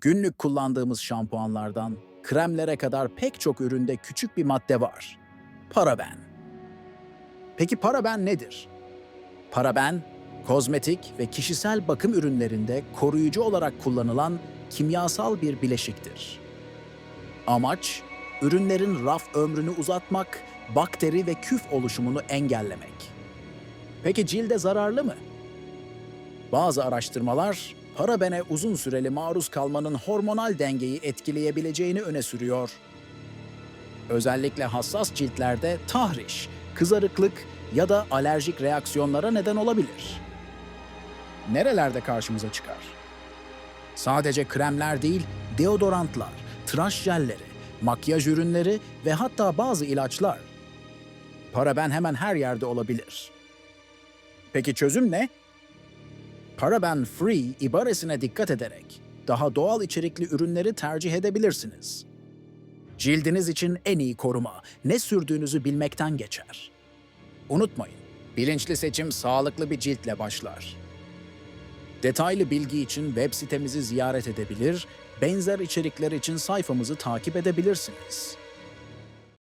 Günlük kullandığımız şampuanlardan kremlere kadar pek çok üründe küçük bir madde var. Paraben. Peki paraben nedir? Paraben, kozmetik ve kişisel bakım ürünlerinde koruyucu olarak kullanılan kimyasal bir bileşiktir. Amaç, ürünlerin raf ömrünü uzatmak, bakteri ve küf oluşumunu engellemek. Peki cilde zararlı mı? Bazı araştırmalar, parabene uzun süreli maruz kalmanın hormonal dengeyi etkileyebileceğini öne sürüyor. Özellikle hassas ciltlerde tahriş, kızarıklık ya da alerjik reaksiyonlara neden olabilir. Nerelerde karşımıza çıkar? Sadece kremler değil, deodorantlar, tıraş jelleri, makyaj ürünleri ve hatta bazı ilaçlar. Paraben hemen her yerde olabilir. Peki çözüm ne? Paraben Free ibaresine dikkat ederek daha doğal içerikli ürünleri tercih edebilirsiniz. Cildiniz için en iyi koruma ne sürdüğünüzü bilmekten geçer. Unutmayın, bilinçli seçim sağlıklı bir ciltle başlar. Detaylı bilgi için web sitemizi ziyaret edebilir, benzer içerikler için sayfamızı takip edebilirsiniz.